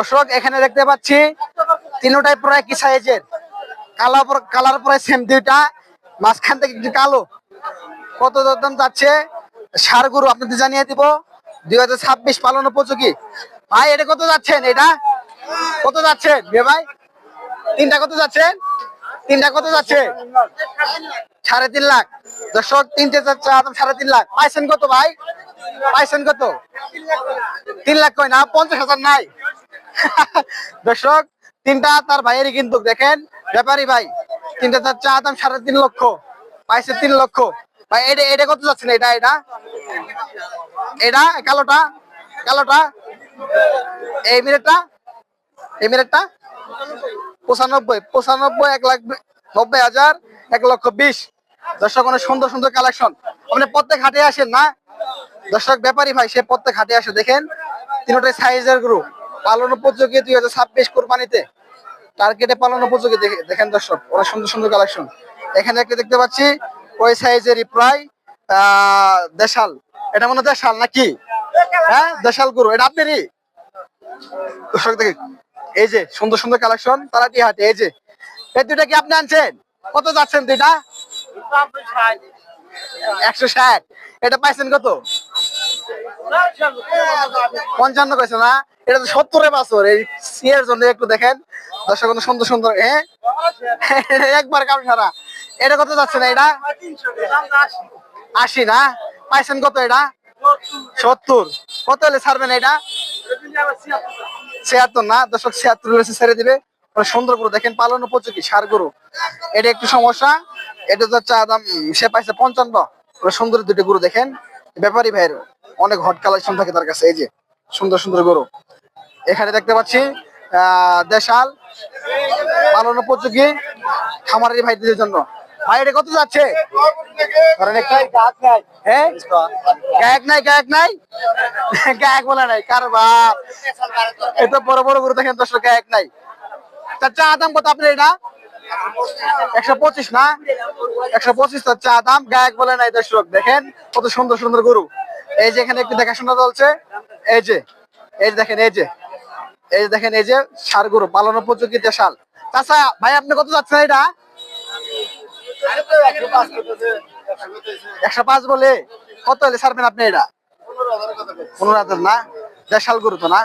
দর্শক, এখানে দেখতে পাচ্ছি তিনটাই প্রায় কি সাইজের? কালার কালার প্রায় সেম দুইটা। মাঝখান থেকে একটু কালো। কত দাম যাচ্ছে? সার গরু আপনাদের জানিয়ে দিব। দুই হাজার ছাব্বিশ পালন উপযোগী। ভাই, এটা কত যাচ্ছেন এটা কত যাচ্ছেন ভাই, তিনটা কত যাচ্ছেন তিনটা কত যাচ্ছে? সাড়ে তিন লাখ। দর্শক, তিনটে যাচ্ছে সাড়ে তিন লাখ। পাইছেন কত ভাই? পাইছেন কত? তিন লাখ কয় না? পঞ্চাশ হাজার নাই। দর্শক, তিনটা তার ভাইয়েরই কিন্তু দেখেন, ব্যাপারী ভাই, তিনটা তার চা দাম সাড়ে তিন লক্ষ, পাইছে তিন লক্ষ। ভাই, এটা এটা কত যাচ্ছে না এটা? এটা? এটা? কালোটা? কালোটা? এই মিনিটটা? এই মিনিটটা? পঁচানব্বই পঁচানব্বই, এক লাখ নব্বই হাজার, এক লক্ষ বিশ। দর্শক, অনেক সুন্দর সুন্দর কালেকশন আপনি প্রত্যেক হাটে আসেন না? দর্শক, ব্যাপারী ভাই, সে প্রত্যেক হাটে আসে, দেখেন, তিনটাই সাইজের গ্রুপ পালন উপযোগী দুই হাজার ছাব্বিশ কোরবানিতে। টার্গেটে পালন উপযোগী দেখেন দর্শক অনেক সুন্দর সুন্দর কালেকশন এখানে একটা দেখতে পাচ্ছি, ওই সাইজেরই প্রায় দেশাল। এটা মনে দেশাল নাকি? হ্যাঁ দেশাল গরু, এটা আপনারই? দর্শক দেখে এই যে, সুন্দর সুন্দর কালেকশন তারাটি হাটে এই যে। এই দুইটা কি আপনি আনছেন? কত যাচ্ছেন দুইটা? একশো ষাট। এটা পাইছেন কত? পঞ্চান্ন কইছে না? এটা তো সত্তরের বছর, এই সিয়ের জন্য একটু দেখেন। দর্শক সুন্দর সুন্দর হ্যাঁ? একবার কাম সারা। এটা কত যাচ্ছে না এটা? আশি না? পাইছেন কত এটা? সত্তর। কত হলে ছাড়বেন এটা? ছিয়াত্তর না? দর্শক, ছিয়াত্তর রয়েছে ছেড়ে দিবে। সুন্দর গরু, দেখেন পালন উপযোগী সার গরু। এটা একটু সমস্যা। এটা তো চা দাম, সে পাইছে পঞ্চান্ন। সুন্দর দুটো গরু দেখেন। ব্যাপারী ভাইয়ের অনেক হট কালেকশন থাকে তার কাছে, এই যে, সুন্দর সুন্দর গরু। এখানে দেখতে পাচ্ছি দেশাল পালন উপযোগী খামারের ভাইদের জন্য। ভাই, এটা কত যাচ্ছে? হ্যাঁ? গায়ক নাই কার বাপ? বড় বড় দেখেন দর্শক, গায়ক নাই। চা দাম কত একশো পঁচিশ না? একশো পঁচিশ চা দাম গায়ক বলে নাই দর্শক, দেখেন কত সুন্দর সুন্দর গরু। এই যে এখানে একটু দেখাশোনা চলছে। এই যে এই যে দেখেন, এই যে। এই দেখেন, এই যে সার গরু পালন উপযোগী দেশাল চাচা, ভাই, আপনি কত যাচ্ছেন এটা? একশো পাঁচ বলে। কত হলে ছাড়বেন আপনি এটা? পনেরো হাজার না? দেশাল গরু তো না?